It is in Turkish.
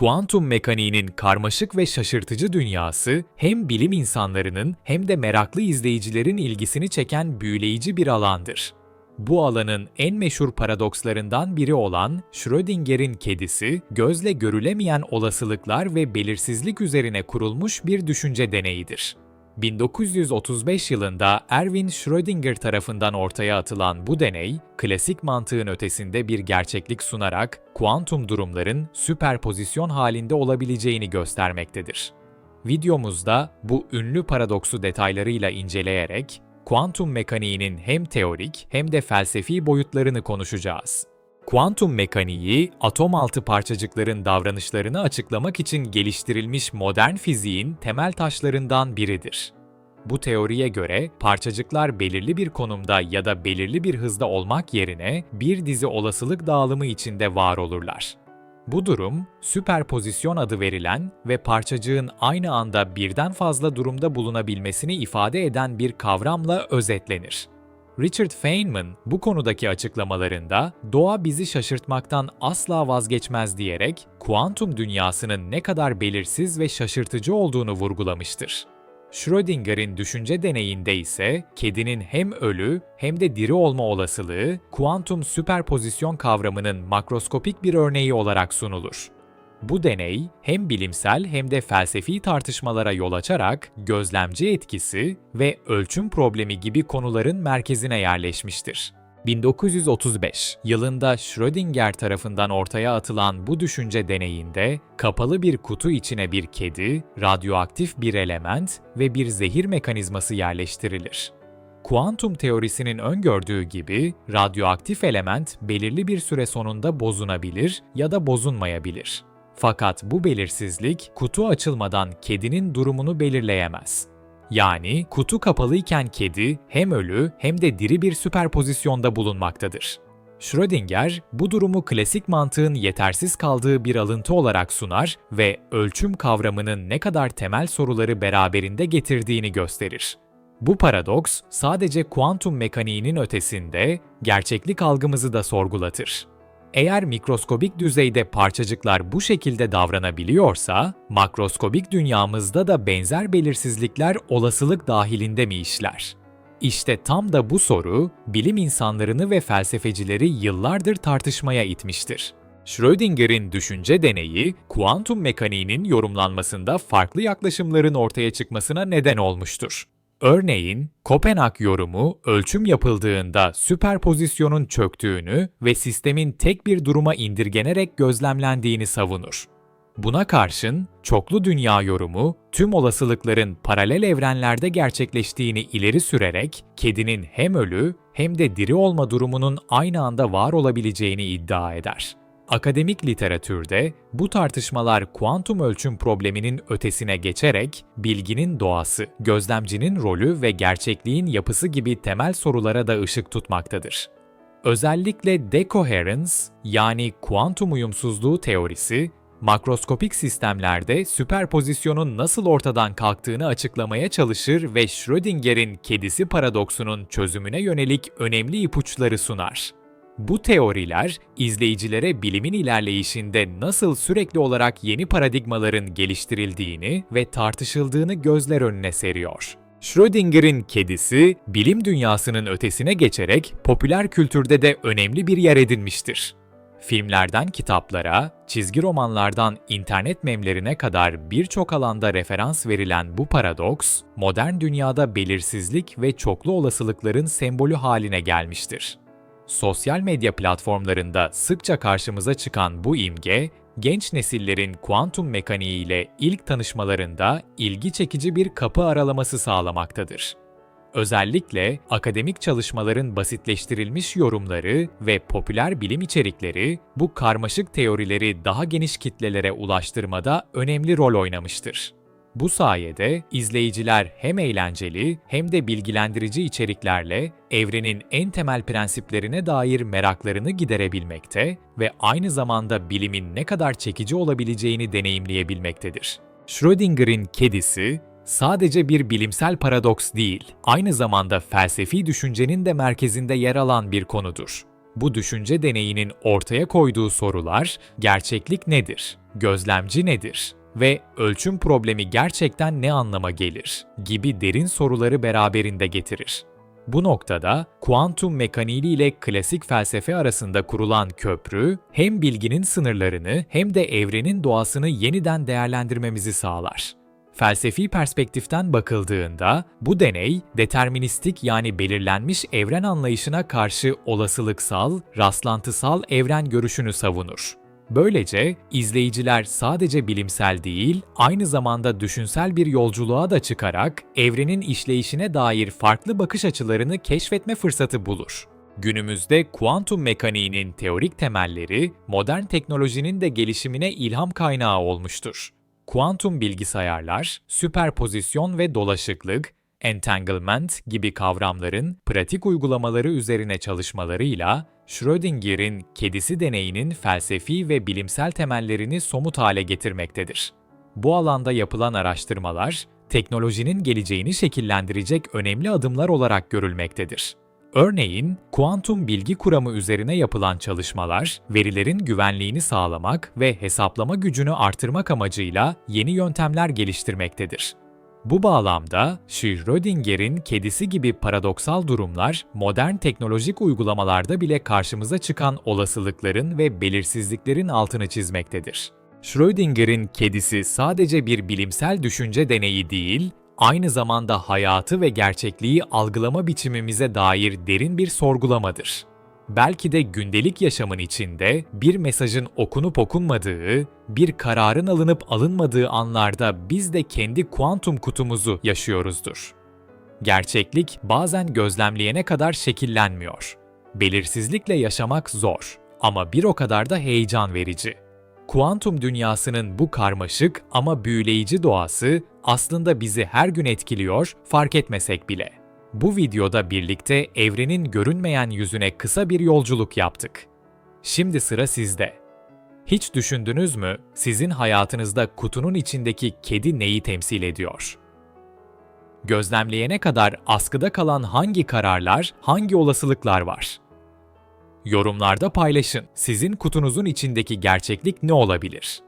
Kuantum mekaniğinin karmaşık ve şaşırtıcı dünyası hem bilim insanlarının hem de meraklı izleyicilerin ilgisini çeken büyüleyici bir alandır. Bu alanın en meşhur paradokslarından biri olan Schrödinger'in kedisi, gözle görülemeyen olasılıklar ve belirsizlik üzerine kurulmuş bir düşünce deneyidir. 1935 yılında Erwin Schrödinger tarafından ortaya atılan bu deney, klasik mantığın ötesinde bir gerçeklik sunarak kuantum durumların süperpozisyon halinde olabileceğini göstermektedir. Videomuzda bu ünlü paradoksu detaylarıyla inceleyerek kuantum mekaniğinin hem teorik hem de felsefi boyutlarını konuşacağız. Kuantum mekaniği, atom altı parçacıkların davranışlarını açıklamak için geliştirilmiş modern fiziğin temel taşlarından biridir. Bu teoriye göre parçacıklar belirli bir konumda ya da belirli bir hızda olmak yerine bir dizi olasılık dağılımı içinde var olurlar. Bu durum, süperpozisyon adı verilen ve parçacığın aynı anda birden fazla durumda bulunabilmesini ifade eden bir kavramla özetlenir. Richard Feynman bu konudaki açıklamalarında doğa bizi şaşırtmaktan asla vazgeçmez diyerek kuantum dünyasının ne kadar belirsiz ve şaşırtıcı olduğunu vurgulamıştır. Schrödinger'in düşünce deneyinde ise kedinin hem ölü hem de diri olma olasılığı kuantum süperpozisyon kavramının makroskopik bir örneği olarak sunulur. Bu deney hem bilimsel hem de felsefi tartışmalara yol açarak gözlemci etkisi ve ölçüm problemi gibi konuların merkezine yerleşmiştir. 1935 yılında Schrödinger tarafından ortaya atılan bu düşünce deneyinde kapalı bir kutu içine bir kedi, radyoaktif bir element ve bir zehir mekanizması yerleştirilir. Kuantum teorisinin öngördüğü gibi radyoaktif element belirli bir süre sonunda bozunabilir ya da bozunmayabilir. Fakat bu belirsizlik kutu açılmadan kedinin durumunu belirleyemez. Yani kutu kapalıyken kedi hem ölü hem de diri bir süperpozisyonda bulunmaktadır. Schrödinger bu durumu klasik mantığın yetersiz kaldığı bir alıntı olarak sunar ve ölçüm kavramının ne kadar temel soruları beraberinde getirdiğini gösterir. Bu paradoks sadece kuantum mekaniğinin ötesinde gerçeklik algımızı da sorgulatır. Eğer mikroskobik düzeyde parçacıklar bu şekilde davranabiliyorsa, makroskobik dünyamızda da benzer belirsizlikler olasılık dahilinde mi işler? İşte tam da bu soru, bilim insanlarını ve felsefecileri yıllardır tartışmaya itmiştir. Schrödinger'in düşünce deneyi, kuantum mekaniğinin yorumlanmasında farklı yaklaşımların ortaya çıkmasına neden olmuştur. Örneğin, Kopenhag yorumu ölçüm yapıldığında süperpozisyonun çöktüğünü ve sistemin tek bir duruma indirgenerek gözlemlendiğini savunur. Buna karşın çoklu dünya yorumu tüm olasılıkların paralel evrenlerde gerçekleştiğini ileri sürerek kedinin hem ölü hem de diri olma durumunun aynı anda var olabileceğini iddia eder. Akademik literatürde bu tartışmalar kuantum ölçüm probleminin ötesine geçerek bilginin doğası, gözlemcinin rolü ve gerçekliğin yapısı gibi temel sorulara da ışık tutmaktadır. Özellikle decoherence yani kuantum uyumsuzluğu teorisi, makroskopik sistemlerde süperpozisyonun nasıl ortadan kalktığını açıklamaya çalışır ve Schrödinger'in kedisi paradoksunun çözümüne yönelik önemli ipuçları sunar. Bu teoriler izleyicilere bilimin ilerleyişinde nasıl sürekli olarak yeni paradigmaların geliştirildiğini ve tartışıldığını gözler önüne seriyor. Schrödinger'in kedisi, bilim dünyasının ötesine geçerek popüler kültürde de önemli bir yer edinmiştir. Filmlerden kitaplara, çizgi romanlardan internet memlerine kadar birçok alanda referans verilen bu paradoks, modern dünyada belirsizlik ve çoklu olasılıkların sembolü haline gelmiştir. Sosyal medya platformlarında sıkça karşımıza çıkan bu imge, genç nesillerin kuantum mekaniği ile ilk tanışmalarında ilgi çekici bir kapı aralaması sağlamaktadır. Özellikle akademik çalışmaların basitleştirilmiş yorumları ve popüler bilim içerikleri bu karmaşık teorileri daha geniş kitlelere ulaştırmada önemli rol oynamıştır. Bu sayede izleyiciler hem eğlenceli hem de bilgilendirici içeriklerle evrenin en temel prensiplerine dair meraklarını giderebilmekte ve aynı zamanda bilimin ne kadar çekici olabileceğini deneyimleyebilmektedir. Schrödinger'in kedisi sadece bir bilimsel paradoks değil, aynı zamanda felsefi düşüncenin de merkezinde yer alan bir konudur. Bu düşünce deneyinin ortaya koyduğu sorular, gerçeklik nedir? Gözlemci nedir? Ve ölçüm problemi gerçekten ne anlama gelir? gibi derin soruları beraberinde getirir. Bu noktada kuantum mekaniği ile klasik felsefe arasında kurulan köprü hem bilginin sınırlarını hem de evrenin doğasını yeniden değerlendirmemizi sağlar. Felsefi perspektiften bakıldığında bu deney deterministik yani belirlenmiş evren anlayışına karşı olasılıksal, rastlantısal evren görüşünü savunur. Böylece izleyiciler sadece bilimsel değil, aynı zamanda düşünsel bir yolculuğa da çıkarak evrenin işleyişine dair farklı bakış açılarını keşfetme fırsatı bulur. Günümüzde kuantum mekaniğinin teorik temelleri modern teknolojinin de gelişimine ilham kaynağı olmuştur. Kuantum bilgisayarlar, süperpozisyon ve dolaşıklık, entanglement gibi kavramların pratik uygulamaları üzerine çalışmalarıyla Schrödinger'in kedisi deneyinin felsefi ve bilimsel temellerini somut hale getirmektedir. Bu alanda yapılan araştırmalar, teknolojinin geleceğini şekillendirecek önemli adımlar olarak görülmektedir. Örneğin, kuantum bilgi kuramı üzerine yapılan çalışmalar, verilerin güvenliğini sağlamak ve hesaplama gücünü artırmak amacıyla yeni yöntemler geliştirmektedir. Bu bağlamda Schrödinger'in kedisi gibi paradoksal durumlar modern teknolojik uygulamalarda bile karşımıza çıkan olasılıkların ve belirsizliklerin altını çizmektedir. Schrödinger'in kedisi sadece bir bilimsel düşünce deneyi değil, aynı zamanda hayatı ve gerçekliği algılama biçimimize dair derin bir sorgulamadır belki de gündelik yaşamın içinde bir mesajın okunup okunmadığı, bir kararın alınıp alınmadığı anlarda biz de kendi kuantum kutumuzu yaşıyoruzdur. Gerçeklik bazen gözlemleyene kadar şekillenmiyor. Belirsizlikle yaşamak zor ama bir o kadar da heyecan verici. Kuantum dünyasının bu karmaşık ama büyüleyici doğası aslında bizi her gün etkiliyor fark etmesek bile. Bu videoda birlikte evrenin görünmeyen yüzüne kısa bir yolculuk yaptık. Şimdi sıra sizde. Hiç düşündünüz mü sizin hayatınızda kutunun içindeki kedi neyi temsil ediyor? Gözlemleyene kadar askıda kalan hangi kararlar, hangi olasılıklar var? Yorumlarda paylaşın. Sizin kutunuzun içindeki gerçeklik ne olabilir?